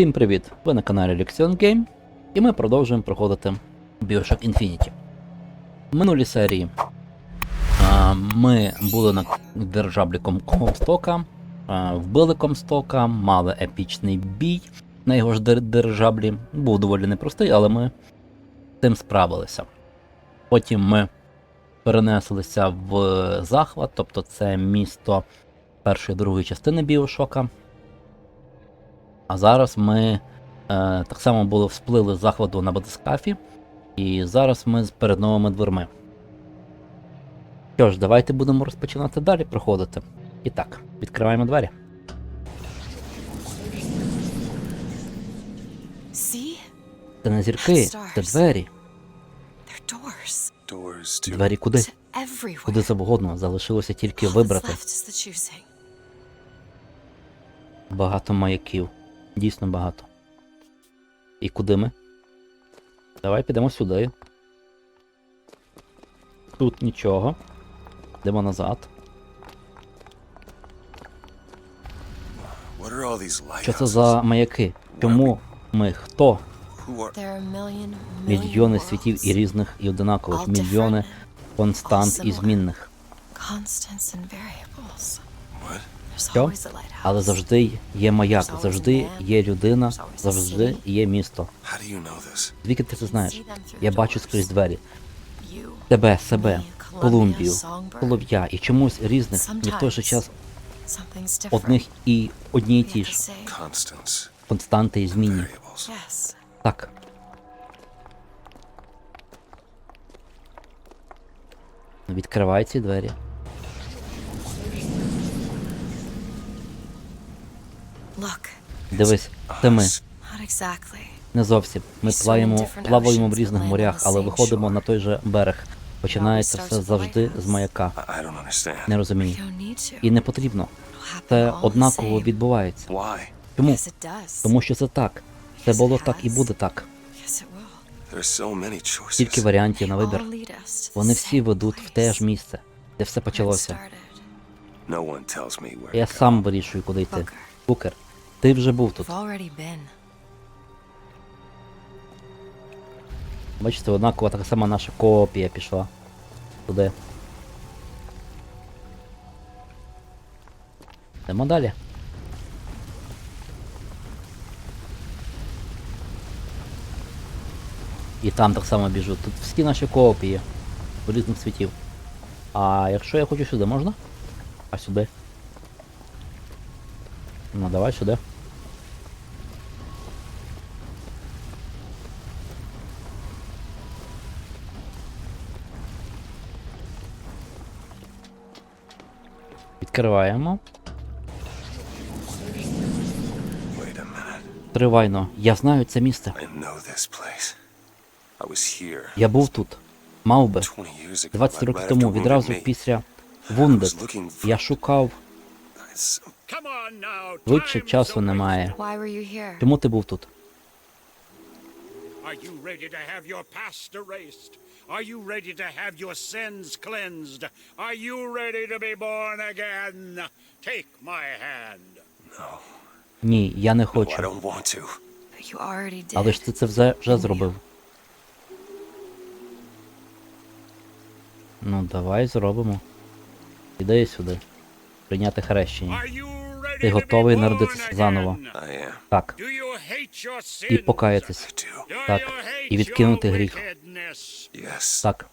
Всім привіт! Ви на каналі Lexion Game, і ми продовжуємо проходити Bioshock Infinity. В минулій серії а, ми були на держаблі Ком- Комстока, вбили Комстока, мали епічний бій на його ж дир- Був доволі непростий, але ми з цим справилися. Потім ми перенеслися в захват, тобто це місто першої другої частини Біошока. А зараз ми е, так само були всплили з захвату на батискафі, і зараз ми з- перед новими дверми. Що ж, давайте будемо розпочинати далі проходити. І так, відкриваємо двері. Це не зірки, це двері. Двері куди? Куди завгодно, залишилося тільки вибрати. Багато маяків. Дійсно багато. І куди ми? Давай підемо сюди. Тут нічого. Йдемо назад. Що це за маяки? Чому ми? Хто? Мільйони світів і різних, і одинакових, мільйони констант і змінних. Що? Але завжди є маяк, завжди є людина, завжди є місто. Звідки ти це знаєш? Я бачу скрізь двері. Тебе, себе, Колумбію, Columbia, і чомусь різних, і в той же час одних і одні й ті ж константи і змінні. Так. Відкривай ці двері. Дивись, це ми. Не зовсім. Ми плаваємо, плаваємо в різних морях, але виходимо на той же берег. Починається все завжди з маяка. Не розумію. І не потрібно. Це однаково відбувається. Чому? Тому що це так. Це було так і буде так. Стільки варіантів на вибір. Вони всі ведуть в те ж місце, де все почалося. Я сам вирішую, куди йти. Букер. Ти вже був тут. Бачите, однакова така сама наша копія пішла. Туди. Йдемо далі. І там так само біжу. Тут всі наші копії різних світів. А якщо я хочу сюди, можна? А сюди? Ну давай сюди. Відкриваємо. Тривайно. Я знаю це місце. Я був тут. Мав би. 20 years ago. 20 right- років тому, відразу після for- Я шукав. Швидше часу немає. Чому ти був тут? Are you ready to have your sins cleansed? Are you ready to be born again? Take my hand. Ні, я не No, I хочу. don't want to. But you already did. Але ж ти це вже, вже зробив. Ну, давай зробимо. Іди сюди. Прийняти хрещення. Ти готовий народитися заново? Так. І покаятись. Так. І відкинути гріх. Так.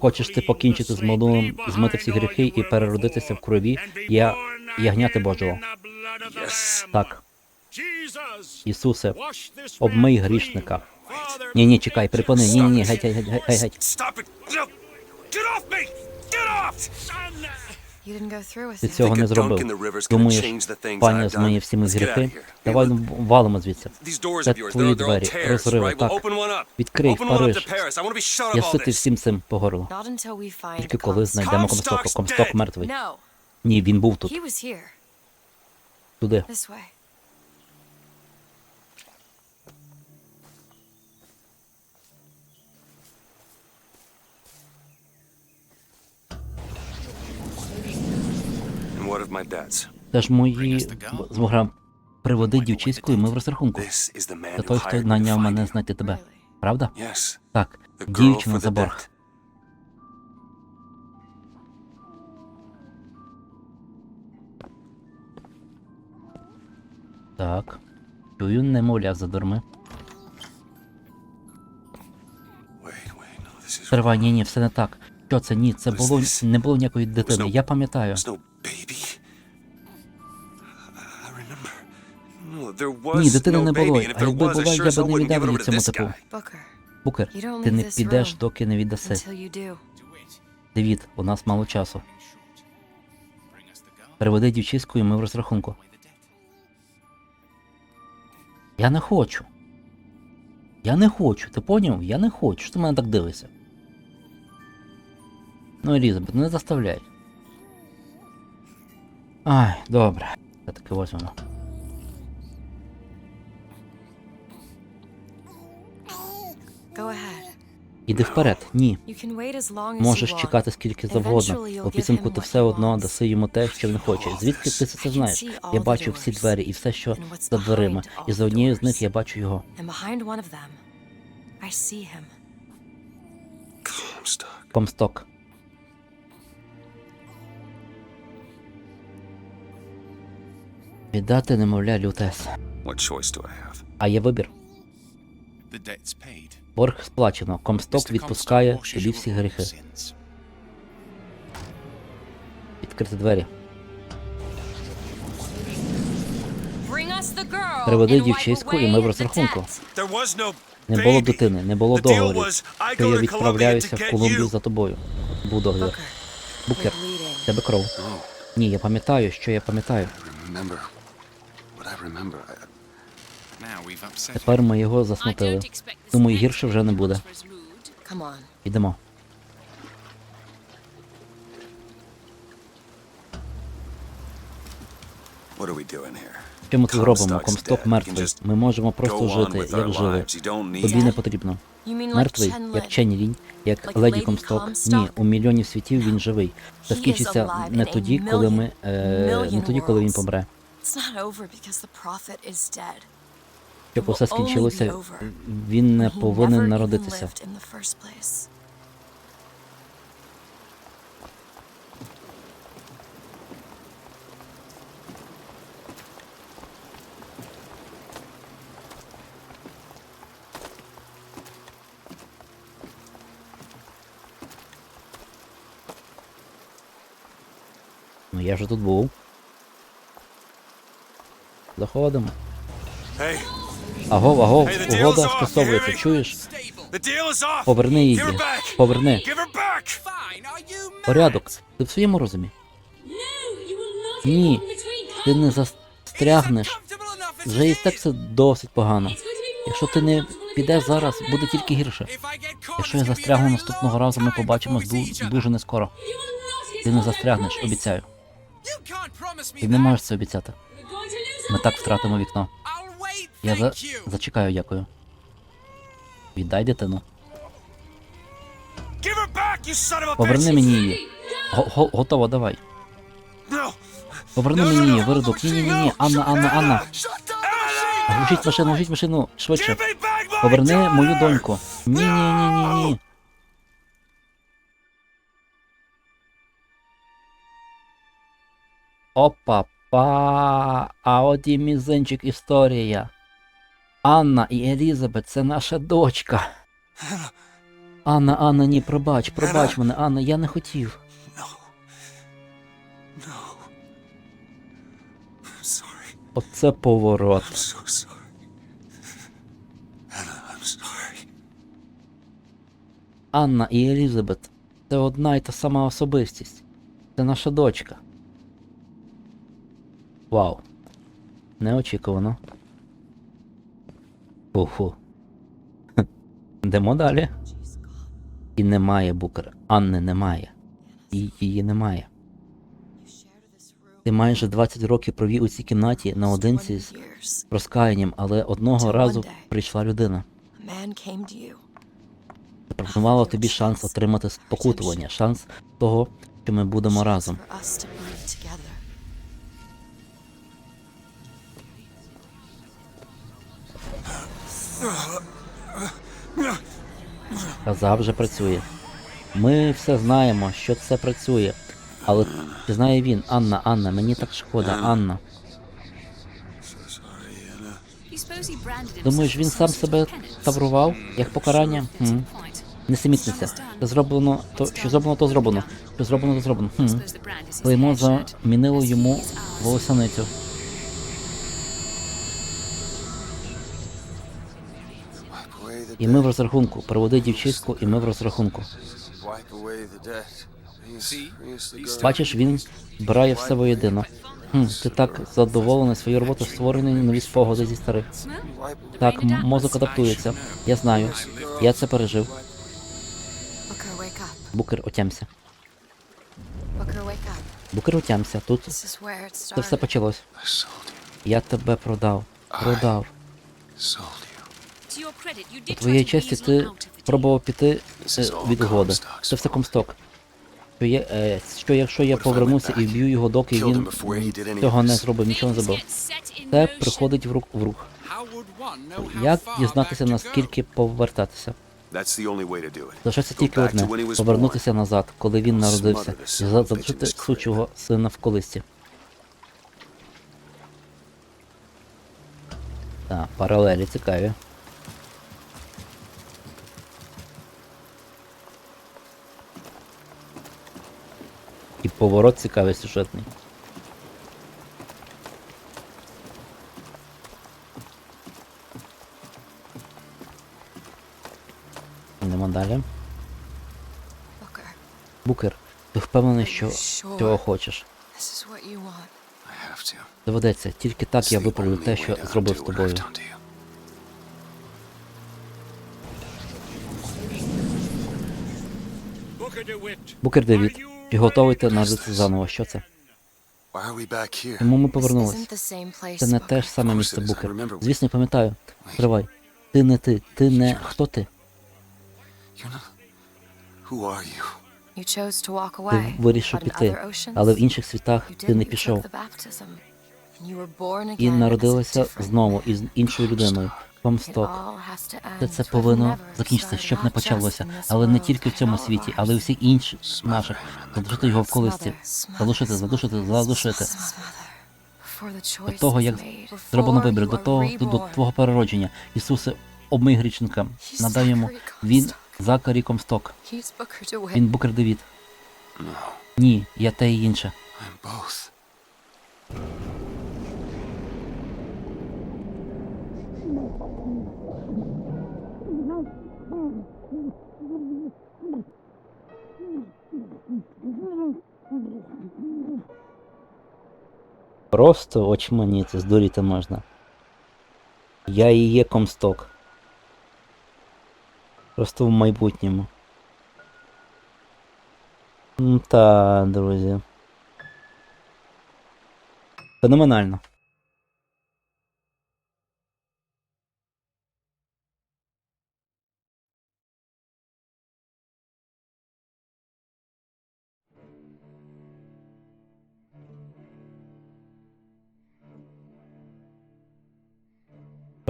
Хочеш ти покінчити з минулим, змити всі гріхи і переродитися в крові я, ягняти Божого? Так. Ісусе, обмий грішника. Ні, ні, чекай, припини. Ні, ні, ні, геть, геть, геть, геть, Ти цього не зробив. Думаєш, пані змиє done? всі мої гріхи? Давай ну, валимо звідси. Це твої двері, розриви, так. Відкрий, Париж. Я ситий всім цим по горло. Тільки коли знайдемо Комсток. Comstock's Комсток мертвий. Ні, він був тут. Туди. Це ж мої. Змогла Приводи дівчиську, і ми в розрахунку. Це той, хто найняв мене знайти тебе. Правда? Так, дівчина за борг. Так. Чую немовля за дурми. Wait, wait, no, this is Тривай, ні, ні, все не так. Що це? Ні, це було не було ніякої дитини. Я пам'ятаю. There's no baby. I remember. No, there was Ні, дитини не було. А якби була, я би не віддав її цьому типу. Букер, ти не підеш, доки не віддаси. Девід, у нас мало часу. Приведи дівчиську, і ми в розрахунку. Я не хочу. Я не хочу, ти поняв? Я не хочу. Що ти мене так дивишся? Ну, Елізабет, не заставляй. Ай, добре. Це таки ось воно. Іди вперед. Ні. Можеш чекати скільки завгодно. У підсумку ти все одно даси йому те, що він хоче. Звідки ти це знаєш? Я бачу всі двері і все, що за дверима, і за однією з них я бачу його. And Віддати немовля лютес. What choice do I have? А є вибір. The debt's paid. Борг сплачено. Комсток відпускає тобі всі гріхи. Відкрити двері. Приведи дівчиську, і ми в розрахунку. Не було дитини, не було договорів. go я відправляюся в Колумбію за тобою. Був договір. Букер, тебе кров. Ні, я пам'ятаю, що я пам'ятаю. Тепер ми його засмутили. Думаю, гірше вже не буде. Come on. Ідемо. what are we doing here? Що ми тут робимо? Комсток dead. We can мертвий. Ми можемо просто жити, як our жили. Тобі не потрібно. You mean like Мертвий, як? Чені Лінь, як Леді Комсток. Ні, у мільйонів світів він живий. Це скінчиться не тоді, коли ми. Е, не тоді, коли він помре. It's not over because the prophet is dead. Щоб усе скінчилося, він не повинен народитися. Ну я вже тут був. Заходимо. Hey, Агов, агов, Hey, угода скасовується, чуєш? Поверни її. Поверни. Порядок. Ти в своєму розумі? Ні. Ти не застрягнеш. Вже і так все досить погано. Якщо ти не підеш зараз, буде тільки гірше. Якщо я застрягну наступного разу, ми побачимось дуже нескоро. Ти не застрягнеш, обіцяю. Ти не можеш це обіцяти. Ми так втратимо вікно. Я за... зачекаю, дякую. Віддай дитину. Поверни мені її. Го- го- готово, давай. Поверни мені її, виродок. Ні, ні, ні, ні. Анна, Анна, Анна. Глушіть машину, глушіть машину, швидше. Поверни мою доньку. Ні, ні, ні, ні, ні. Опа, па. А от і мізинчик історія. Анна і Елізабет це наша дочка. Анна, Анна, ні, пробач, пробач мене, Анна, я не хотів. Оце поворот. Анна і Елізабет це одна й та сама особистість. Це наша дочка. Вау. Неочікувано. Фу-фу. Йдемо далі. І немає букер. Анни немає. І її немає. Ти майже 20 років провів у цій кімнаті наодинці з розкаянням, але одного разу прийшла людина. Запропонувала тобі шанс отримати спокутування, шанс того, що ми будемо разом. Казав же працює. Ми все знаємо, що це працює. Але чи знає він, Анна, Анна, мені так шкода, Анна. Думаєш, він сам себе таврував, як покарання? Хм. Несемітниця. Це зроблено, то що зроблено, то зроблено. Що зроблено, то зроблено. Хм. Клеймо замінило йому волосяницю. І ми в розрахунку. Проведи дівчиську, і ми в розрахунку. Бачиш, він збирає все воєдино. Хм, ти так задоволений своєю роботою, створені нові спогади зі старих. Так, мозок адаптується. Я знаю. Я це пережив. Букер отямся. Букер отямся. Тут це все почалось. Я тебе продав. Продав. По твоєї честі ти пробував піти е, від угоди. Це все комсток. Що, є, е, що якщо я повернуся і вб'ю його, доки він цього не зробив, нічого не зробив. Це приходить в рук в рух. Як дізнатися наскільки повертатися? Лишається тільки одне повернутися назад, коли він народився, і son of за- a bitch in залишити сучого сина в колисті. Так, паралелі цікаві. І поворот цікавий сюжетний. Йдемо далі. Букер, ти впевнений, що цього хочеш. Доведеться, тільки так я виправлю те, що зробив з тобою. Букер Девід, чи готовий ти народитися заново? Що це? Чому ми place, Це не те ж саме місце Букер. Звісно, я пам'ятаю. Тривай. Ти не ти, ти не хто ти? Ти вирішив піти, але в інших світах ти не пішов. І народилася знову із іншою людиною. Комсток. all Це повинно закінчитися, щоб не почалося. Але не тільки в цьому світі, але й всіх інших наших. Задушити його в колисті. Задушити, задушити, задушити. До того, як зроблено вибір, до того, до, до твого переродження. Ісусе, обмий грішника. Надай йому. Він Закарі Комсток. Він Букер Девід. Ні, я те і інше. Просто очманіти, здуріти можна. Я і є комсток. Просто в майбутньому. Та, друзі. Феноменально.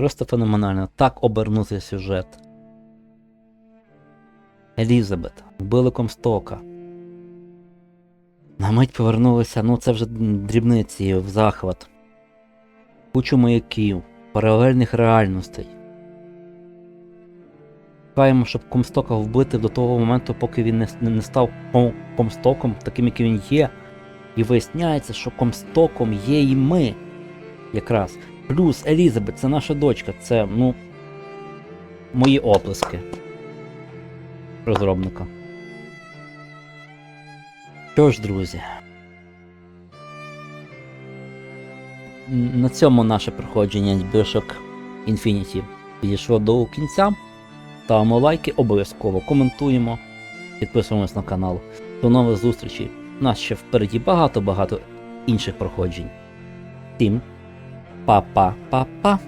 Просто феноменально. Так обернути сюжет. Елізабет, вбили Комстока. На мить повернулися, ну це вже дрібниці в захват. Кучу маяків, паралельних реальностей. Чекаємо, щоб Комстока вбити до того моменту, поки він не, не став ком- Комстоком, таким, яким він є. І виясняється, що Комстоком є і ми. Якраз. Плюс Елізабет, це наша дочка, це, ну. Мої оплески. Розробника. Що ж, друзі. На цьому наше проходження Bioshock Infinity підійшло до кінця. Ставимо лайки, обов'язково коментуємо, підписуємось на канал. До нових зустрічей. У нас ще впереді багато-багато інших проходжень. Всім papa, papa,